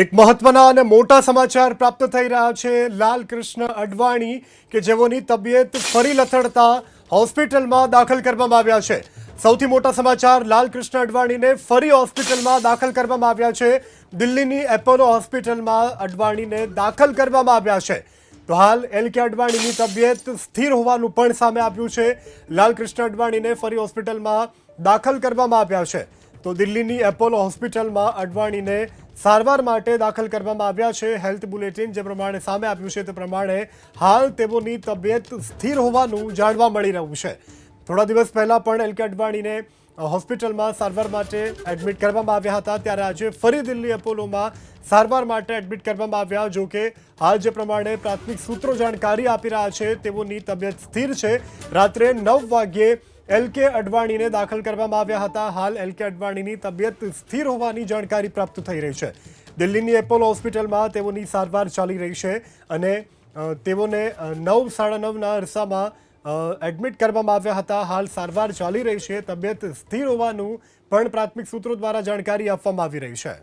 એક મહત્વના અને મોટા સમાચાર પ્રાપ્ત થઈ રહ્યા છે. લાલકૃષ્ણ અડવાણી, કે જેઓની તબિયત ફરી લથડતા હોસ્પિટલમાં દાખલ કરવામાં આવ્યા છે. સૌથી મોટા સમાચાર, લાલકૃષ્ણ અડવાણીને ફરી હોસ્પિટલમાં દાખલ કરવામાં આવ્યા છે. દિલ્હીની એપોલો હોસ્પિટલમાં અડવાણીને દાખલ કરવામાં આવ્યા છે. તો હાલ એલ કે અડવાણીની તબિયત સ્થિર હોવાનું પણ સામે આવ્યું છે. લાલકૃષ્ણ અડવાણીને ફરી હોસ્પિટલમાં દાખલ કરવામાં આવ્યા છે. તો દિલ્હીની એપોલો હોસ્પિટલમાં અડવાણીને સારવાર માટે દાખલ કરવામાં આવ્યા છે. હેલ્થ બુલેટિન જે પ્રમાણે સામે આવ્યું છે તે પ્રમાણે હાલ તેઓની તબિયત સ્થિર હોવાનું જાણવા મળી રહ્યું છે. થોડા દિવસ પહેલા પણ એલ કે અડવાણીને હોસ્પિટલમાં સારવાર માટે એડમિટ કરવામાં આવ્યા હતા. ત્યારે આજે ફરી દિલ્હી એપોલોમાં સારવાર માટે એડમિટ કરવામાં આવ્યા. જો કે હાલ જે પ્રમાણે પ્રાથમિક સૂત્રો જાણકારી આપી રહ્યા છે, તેઓની તબિયત સ્થિર છે. રાત્રે નવ વાગ્યે એલ કે અડવાણીને દાખલ કરવામાં આવ્યા હતા. હાલ એલ કે અડવાણીની તબિયત સ્થિર હોવાની જાણકારી પ્રાપ્ત થઈ રહી છે. દિલ્હીની એપોલો હોસ્પિટલમાં તેઓની સારવાર ચાલી રહી છે અને તેઓને નવ સાડા નવના અરસામાં એડમિટ કરવામાં આવ્યા હતા. હાલ સારવાર ચાલી રહી છે. તબિયત સ્થિર હોવાનું પણ પ્રાથમિક સૂત્રો દ્વારા જાણકારી આપવામાં આવી રહી છે.